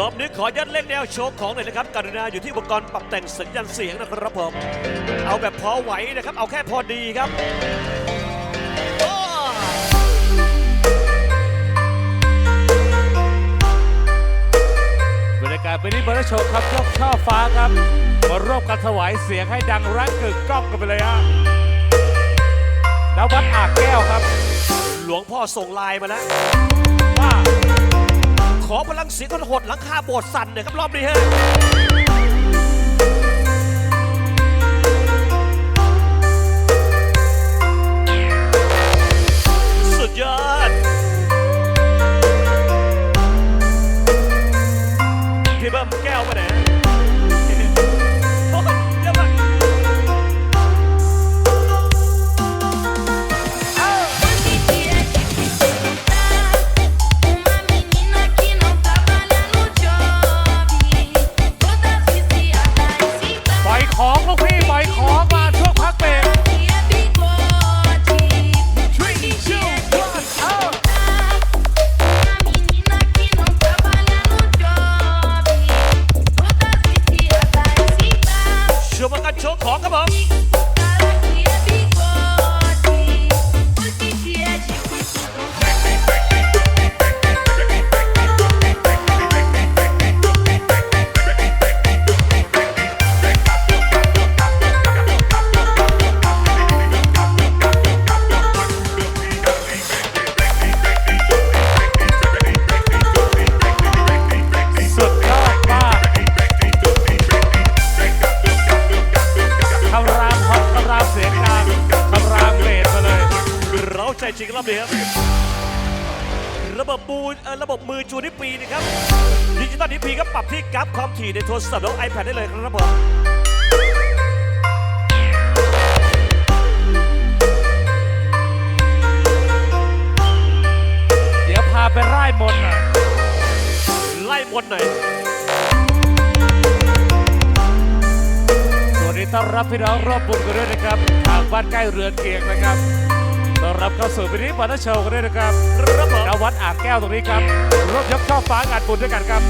รอบนี้ขอยัดเล่นแนวโชว์ของหน่อยนะครับกรุณาอยู่ที่อุปกรณ์ปรับแต่งสัญญาณเสียงนะครับผมเอาแบบพอไหวนะครับ เอาแค่พอดีครับโอ้บรรยากาศเป็นที่เบอร์โชว์ครับยกช่อฟ้าครับ มาร่วมกันถวายเสียงให้ดังรักกึกก้องกันไปเลยฮะนวัดอ่างแก้วครับ หลวงพ่อส่งไลน์มาแล้วว่า ขอพลังเสียงคนหดหลังคาโบสถ์สั่นเน่ยครับรอบนี้ฮะสุดยอดพี่เบิ้มแก้วมาไหน ถี่ในโทรศัพท์แล้ว iPad ได้เลยครับผมเดี๋ยวพาไปไร่มนต์หน่อยไล่มดหน่อยสวัสดีต้อนรับพี่น้องรอบบุญกันด้วยนะครับทางบ้านใกล้เรือนเคียงนะครับต้อนรับเข้าสู่พิธีบัตรโชว์กันด้วยนะครับครับผมณวัดอ่างแก้วตรงนี้ครับร่วมยกช่อฟ้างานบุญด้วยกันครับ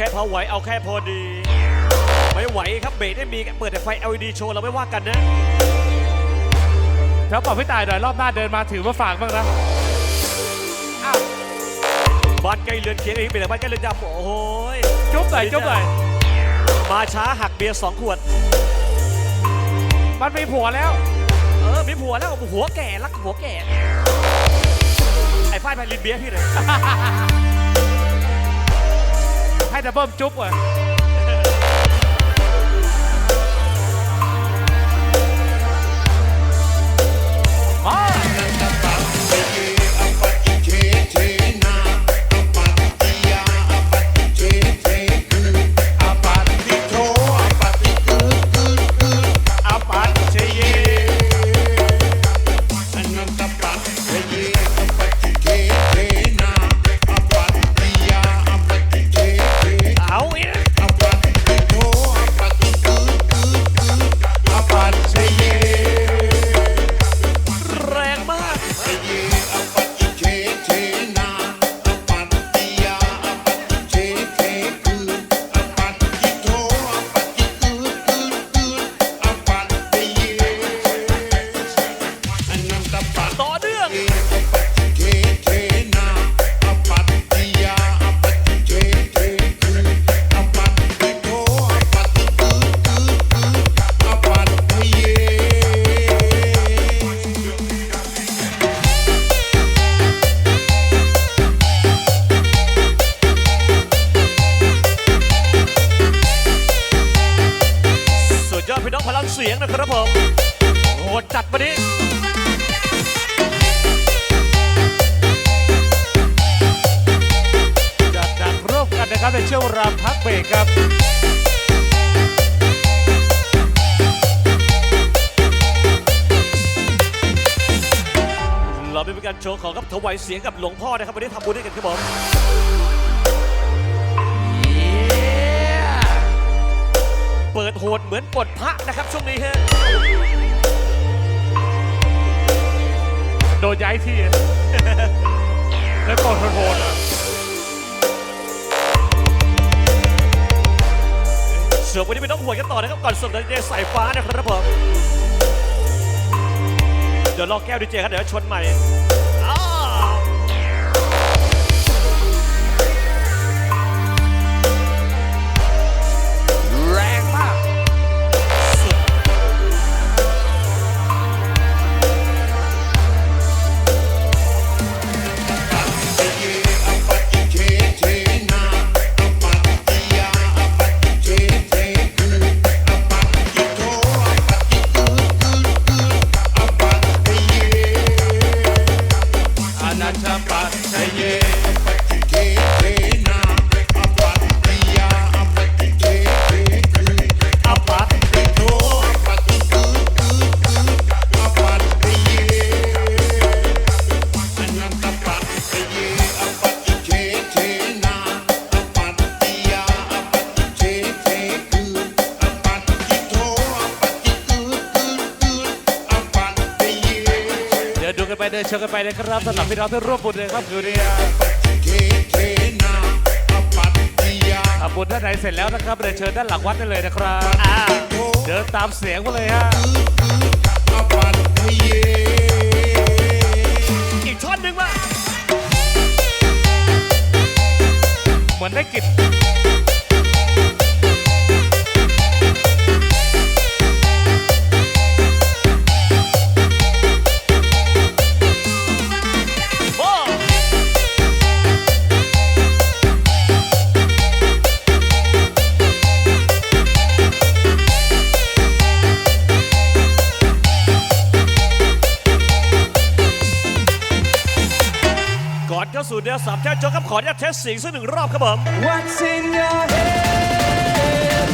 ค่พอไหวเอาแค่พอดี ไม่ไหวครับเบรกได้มีเปิดแต่ไฟ LED โชว์เราไม่ว่ากันนะแถวบอกพี่ตายหน่อยรอบหน้าเดินมาถือมาฝากบ้างนะบ้านใกล้เรือนเคียงเองเป็นแต่บ้านใกล้เรือนจำโอ้โหยจุ๊บหน่อยจุ๊บหน่อยมาช้าหักเบียร์สองขวด มันมีผัวแล้ว เออมีผัวแล้วหัวแก่รักหัวแก่ ไอ้ฝ้ายไปลินเบียร์พี่เลย ให้ดับเบิลจุ๊บอะ สียงนะครับผมโหดจัดมาดิจัดหนักร่วมกันนะครับในช่วงเวลาพักเบรกครับเราเป็นการโชว์ของกับถวายเสียงกับหลวงพ่อนะครับวันนี้ทำบุญด้วยกันครับผม ปิดโหดเหมือนปลดพระนะครับช่วงนี้ฮะ โดนย้ายที่ แล้วกดโหดๆอะส่วนวันนี้ไม่ต้องห่วงกันต่อนะครับ ก่อนส่งดีเจสายฟ้านะครับผม เดี๋ยวรอแก้วดีเจครับเดี๋ยวชนใหม่ เดินเชิญกันไปเลยครับสำหรับพี่น้องที่ร่วมบุญเลยครับคืนนี้ทำบุญด้านในเสร็จแล้วนะครับเดินเชิญด้านหลังวัดได้เลยนะครับอ่าเดินตามเสียงมาเลยฮะอีกท่อนหนึ่งมาเหมือนได้กลิ่น สเสียงสักหนึ่งรอบครับผม What's in your head?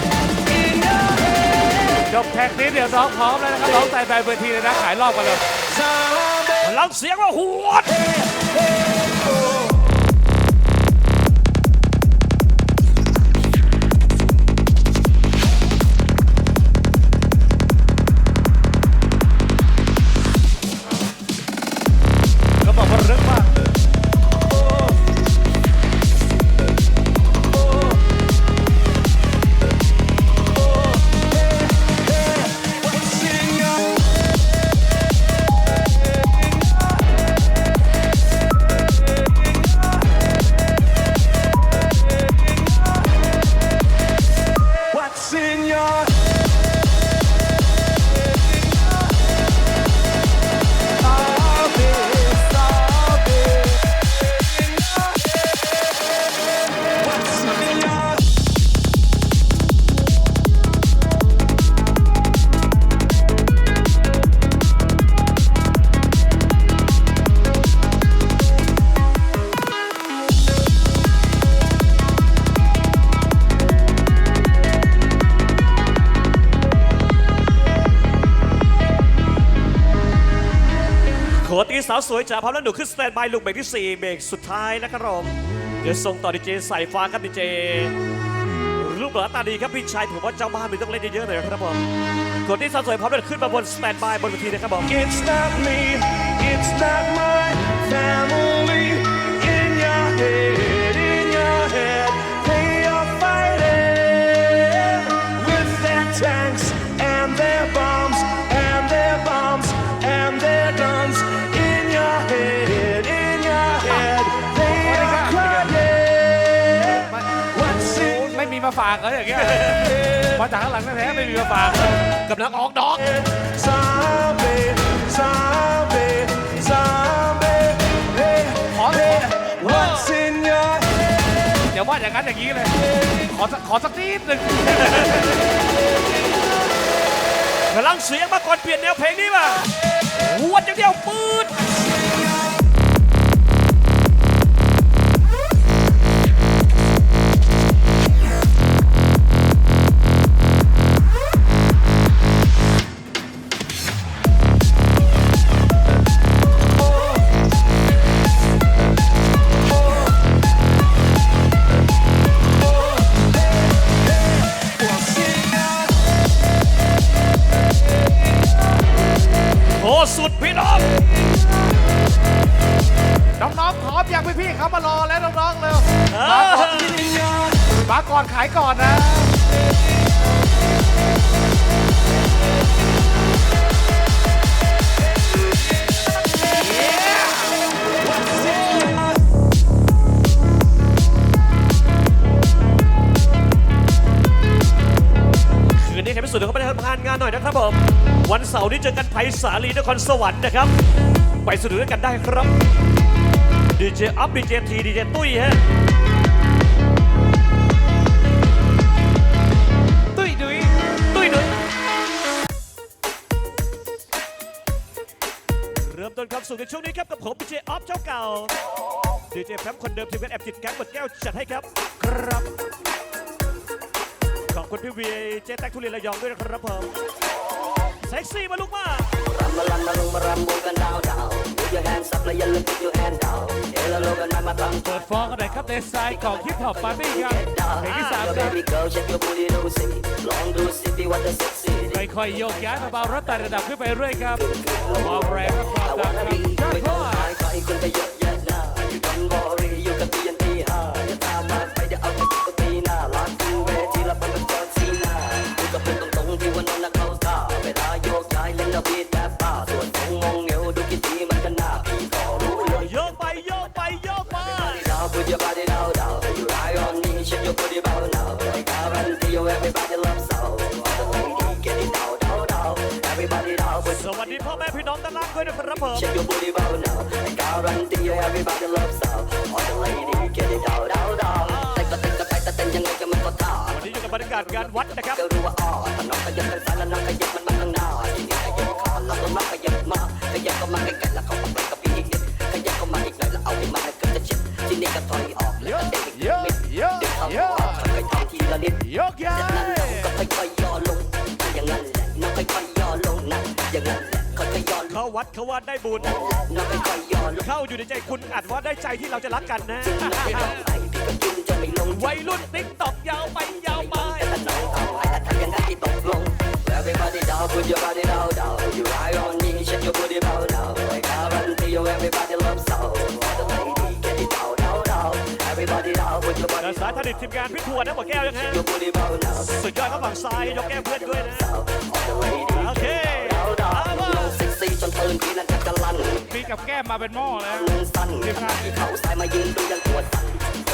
In your head, จบแท็กนี้เดี๋ยวน้องพร้อมแล้วนะครับร้องใส่ใบเวทีเลยนะขายรอบกันเลย zombie. พลังเสียงว่าหวดาวสวยจ๋าพร้อมแล้วหนูขึ้นสแตนบายลูกเบรกที่ 4 เบรกสุดท้ายนะครับผมเดี๋ยวส่งต่อดีเจใสายฟ้าครับดีเจรูปหลาตาดีครับพี่ชายผมว่าเจ้าบ้านมันต้องเล่นเยอะๆหน่อยครับผมกดที่สาวสวยพร้อมแล้วขึ้นมาบนสแตนบายบนเวทีนะครับผม It's not me, it's not my family. In your head, in your head, they are fighting with their tanks and their bombs ฝากเลยอย่างเงี้ยมาจากข้างหลังแท้ๆไม่มีมาฝากกำลังออกดอก Zombie, zombie, zombie. Hey, ขอ hey, what's in your อย่าว่าอย่างนั้นอย่างนี้เลย ขอสักขอสักนิดหนึ่งกำลังเสียงมาก่อนเปลี่ยนแนวเพลงนี้มาหวดอย่างเดียวปืดาก่อนขายก่อนนะ คืนนี้ใครไม่สุดเดี๋ยวก็ไปทานงานหน่อยนะครับผม วันเสาร์นี้เจอกันไผ่สาลีนครสวรรค์นะครับ ไปสนุกด้วยกันได้ครับดีเจอัพดีเจทีดีเจตุ้ยฮะ สุขในช่วงนี้ครับกับผมดีเจออฟเจ้าเก่าดีเจแพมคนเดิมทีมงานแอบจิตแก๊งหมดแก้วจัดให้ครับ ครับ ขอบคุณพี่วีเจ๊แตกทุเรียนระยองด้วยนะครับผมเซ็กซี่มาลุกมา Ramba lamba lumba rambo กันดาวะอย่าลืม put your hand down เอลโลกันมามาตั้งเปิดฟองกันหน่อยครับในไซด์ของฮิปฮอปปาร์ตี้ครับ get down เพลงที่สาม Your ครับ baby girl shake your booty ดูสิลองดูสิพี่ว่าจะเซ็กซี่ค่อยๆโยกย้ายมาเบาๆรถไต่ระดับขึ้นไปเรื่อยครับความแรงและความ I ดัง wanna ครับ be ยอดไม่พ่ต้อองหายใครคนก็เยอะแยะนะ You don't worry อยู่กับ TNT ฮะอย่าตามมา ด้านล่างด้วยนะครับผม shake your booty bow now. I guarantee you everybody loves soul. All the ladies get it down, down, down. แต่ก็แต่ก็แต่แต่แต่ยังไงก็มันก็ท่าวันนี้อยู่กับบรรยากาศงานวัดนะครับก็รู้ว่าอ่อถ้าน้องขยับข้างซ้ายแล้วน้องขยับมันมาข้างหน้าทีนี้ขยับขาแล้วก็มาขยับมาขยับก็มาใกล้ๆแล้วเข้ามาใกล้กับพี่อีกนิดขยับก็มาอีกหน่อยแล้วเอาให้มันให้เกือบจะชิดทีนี้ก็ถอยออกแล้วก็เด้งอีกนิดนิดเด็กเข้าออกค่อยๆทำทีละนิด โยกย้าจากนั้นน้องย วัดเขาว่าได้บุญน้องค่อยๆย่อลงเข้าอยู่ในใจคุณอัดว่าได้ใจที่เราจะรักกันนะจึงน้องไม่ต้องไปพี่ก็กินจะไม่ลงวัยรุ่นติ๊กตอกยาวไปยาวมาแต่ถ้าน้องทำไปแล้วทำยังไงที่ตกลง Everybody down put your body down down You ride on me shake your booty bow down I guarantee you everybody loves soul All the ladies get it down down down Everybody down put your แต่ body สาย down ผลิตทีมงานพี่ทัวร์นะหมดแก้วยังฮะ your booty bow down สุดยอดครับฝั่งซ้ายยกแก้วเพื่อนด้วยนะ All the ladies โอเค จนปืนพี่นั้นแทบจะลั่นมีกับแก้มมาเป็นหม้อแล้วมือสั่นขณะที่เขาสายมายิงดูยังปวดสั่น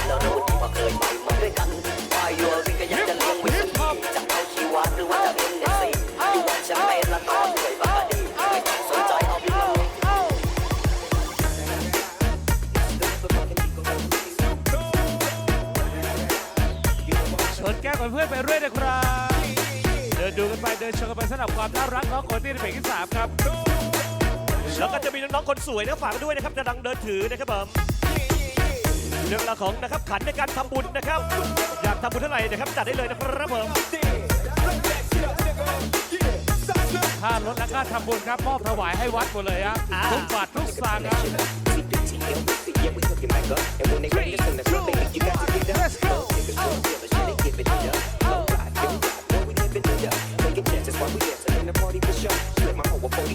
แล้วรู้ดีว่าเคยไปมาด้วยกันวายยัวพี่ก็อยากจะเลี้ยงไว้สักทีจะเอาชีวาหรือว่าจะเป็นเนสซี่อยู่วันฉันเป็นละก็สวยบ้าดีไม่ต้องสนใจเอาไปลงชนแก้วกับเพื่อนไปเรื่อยนะครับเดินดูกันไปเดินชมกันไปสำหรับความน่ารักของคนที่ในเพลงที่สามครับ แล้วก็จะมีน้องๆคนสวยนะฝากด้วยนะครับจะดังเดินถือนะครับผมเรื่องราวของนะครับขันในการทำบุญนะครับ อยากทำบุญเท่าไหร่นะครับจัดได้เลยนะครับผมค่ารถและค่าทำบุญครับมอบถวายให้วัดหมดเลยครับทุกบาททุกสตางค์ครับ Yeah, we hooking back up. And when they ready to send us up, baby, you got to get up. Let's go. If it's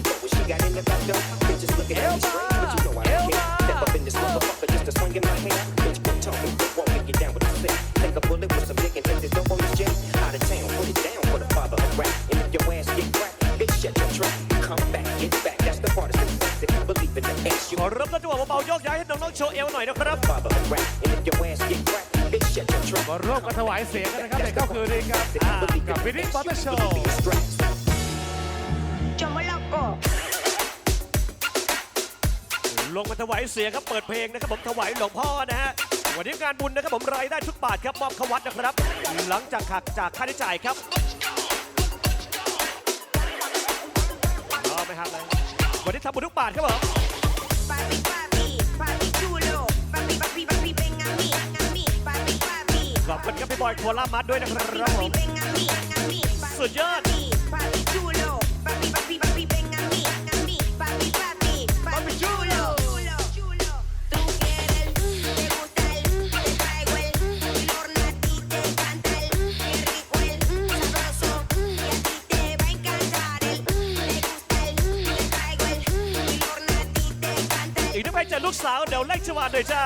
real, feel the shit, they give it to ya. Low ride, big ride, boy, we living it up. Taking chances while we dancing in the party for sure. Slip my hoe a 40 go when she got in the back door. Bitches looking at me strange, but you know I don't care. Step up in this motherfucker just to swing in my hair. Bitch, quit talking, quit walking, get down with the sick. Take a bullet with some dick and take this dope on this jet. Out of town, put it down for the father of rap. And if your ass get cracked, bitch, shut your trap. Come back, get back, that's the part of success. If you believe in the ass, you ขอเริ่มต้นจังหวะเบาๆโยกย้ายให้น้องๆโชว์เอวหน่อยนะครับ father of rap. And if your ass get cracked, bitch, shut your trap. มาร่วมกันถวายเสียงกันนะครับในค่ำคืนนี้ครับอ่ากับวินิจมอเตอร์โชว์ ลงมาถวายเสียงครับเปิดเพลงนะครับผมถวายหลวงพ่อนะฮะวันนี้งานบุญนะครับผมรายได้ทุกบาทครับมอบเข้าวัดนะครับ หลังจากหักจากค่าใช้จ่ายครับรอไม่หักเลยวันนี้ทำบุญทุกบาทครับผม Papi, papi, papi chulo. Papi, papi, papi, ven a mí, a mí. Papi, papi. ขอบคุณครับพี่บอยโคลามัดด้วยนะครับผ Papi, ม ven a mí, a mí. Papi, สุดยอดาวเดี๋ยวเล่นชวาด้วยจ้า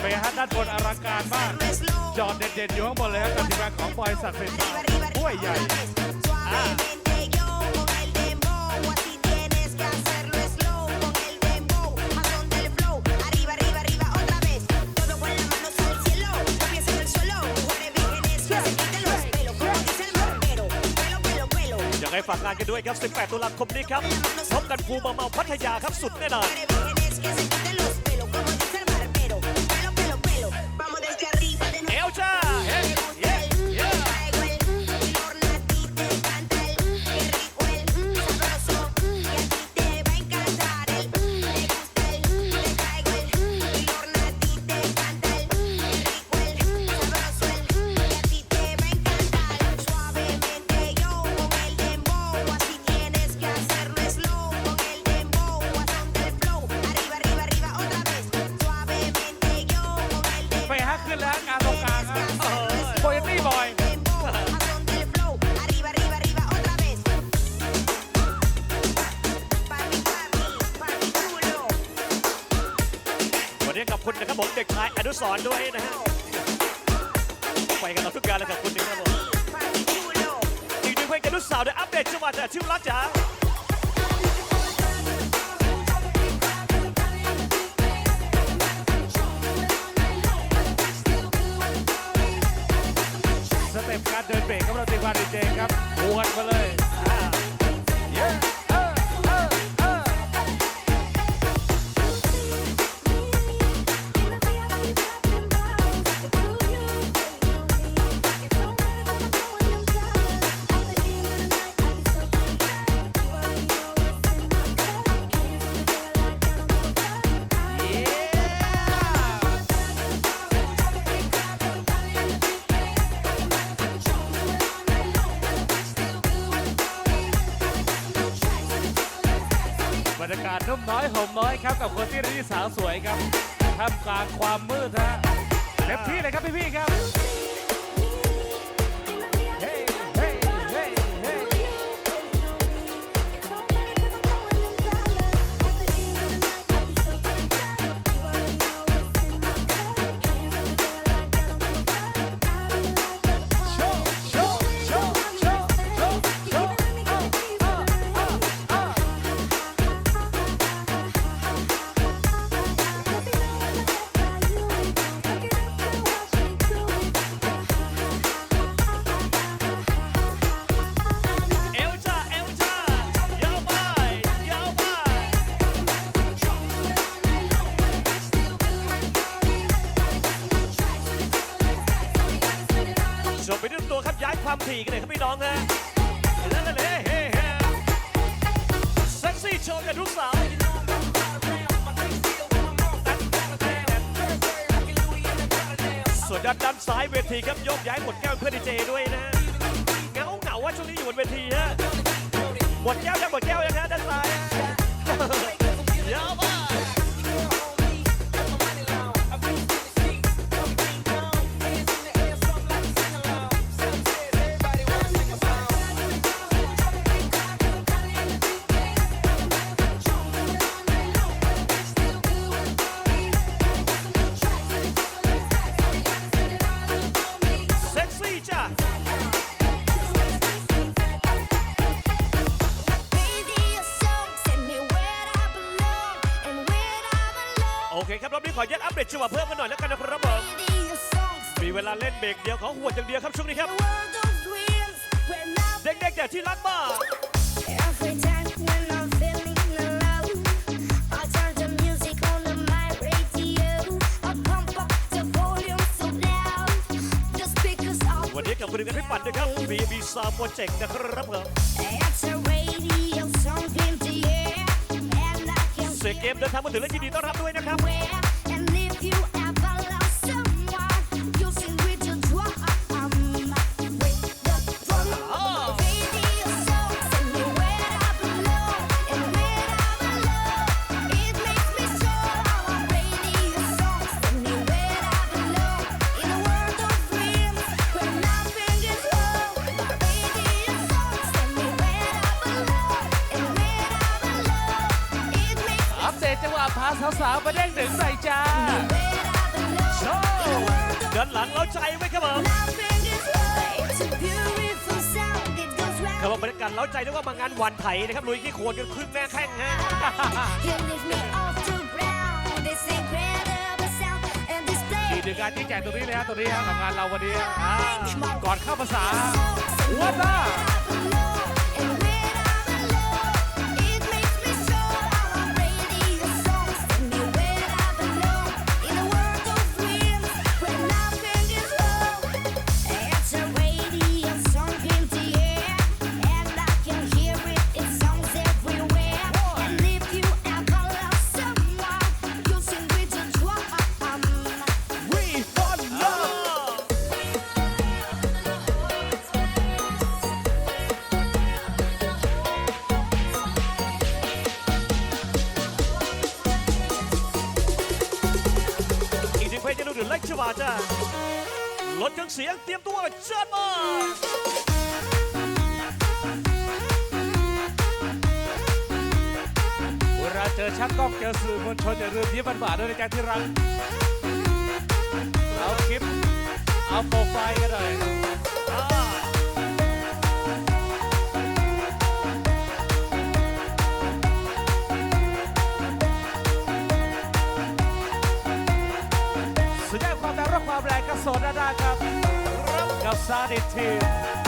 เป็นไงฮะด้านบนอลังการมาก จอดเด่นๆอยู่ข้างบนเลยครับกับทีมงานของบอยสักดิ์เป็นสาห้วยใหญ่ ฝากงานกันด้วยครับ 18 ตุลาคมนี้ครับ พบกันภูมาเมาพัทยาครับสุดแน่นอน ที่สาวสวยครับท่ามกลางความ โชว์กันทุกสาวส่วนด้านด้านซ้ายเวทีครับยกย้ายหมดแก้วเพื่อนดีเจด้วยนะเงาเหงาว่าช่วงนี้อยู่บนเวทีฮะหมดแก้วยังหมดแก้วยังฮะด้านซ้ายยาวมาก belong. โอเคครับรอบนี้ขอยัดอัปเดตจังหวะเพิ่มมาหน่อยแล้วกันนะครับผม Radio songs, มีเวลาเล่นเบรกเดียวขอหวดอย่างเดียวครับช่วงนี้ครับ the world of dreams, when I เด็กๆแต่ที่รักมาก Every time when I'm feeling alone, I turn the music on to my radio. I pump up the volume so loud. The speakers are วันนี้กับคุณกันพี่ปั่นด้วยครับ BB Sound Project นะครับผม เสียเกมเดินทางมาถึงและยินดีต้อนรับด้วยนะครับ สาวๆมาเด้งดึงใส่จ้าโชว์เดินหลังเราใจไว้ครับผม It's a beautiful sound. It goes ครับ round. ผมบรรยากาศเราใจนึกว่ามางานวันไถนะครับลุยขี้โคลนกันครึ่งแม่แข้งฮะ You lift me off the ground. This incredible sound and display. อีกหนึ่งงานที่แจกตรงนี้เลยฮะตรงนี้ฮะกับงานเราวันนี้ฮะอ่าก่อนเข้าภาษาวัดล่ะ And มหวานๆด้วยนะจ๊ะที่รักเอาคลิป เอาโปรไฟล์กันหน่อยสุดยอดความแรงและความแรงกระโสดด้านๆครับกับซาดิที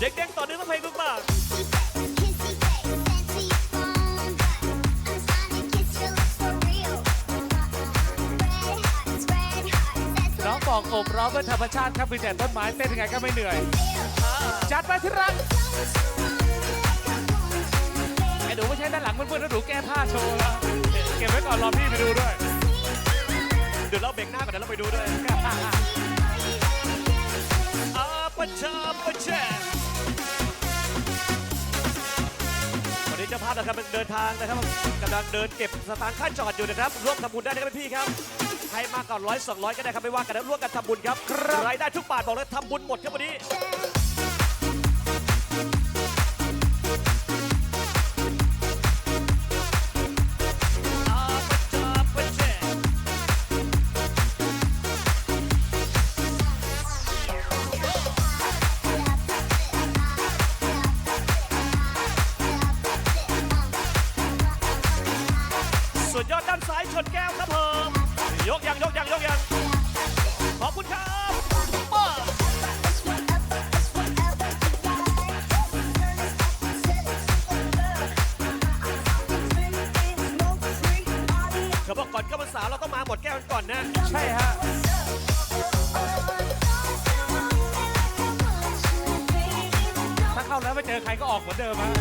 เด็กๆต่อเนื่องต้องเพลงลูกมาก Kissy face, fancy phone. I'm trying to kiss your lips for real. Red hearts, red hearts, that's น้องบอกโอบร้อมด้วยธรรมชาติครับมีแต่ต้นไม้เต้นยังไงก็ไม่เหนื่อย จัดไปที่รักไอ้หนูไม่ใช่ด้านหลังเพื่อนๆแล้วหนูแก้ผ้าโชว์แล้วเก็บไว้ก่อนรอพี่ไปดูด้วย เดี๋ยวเราเบรกหน้าก่อนเดี๋ยวเราไปดูด้วยอาปะช เจ้าภาพนะครับเดินทางนะครับกำลังเดินเก็บสตางค์ค่าจอดอยู่นะครับร่วมทำบุญได้นะครับพี่ครับใครมาก่อนร้อยสองร้อยก็ได้ครับไม่ว่ากันนะร่วมกันทำบุญครับรายได้ทุกบาทบอกเลยทำบุญหมดครับวันนี้ เดิมฮะ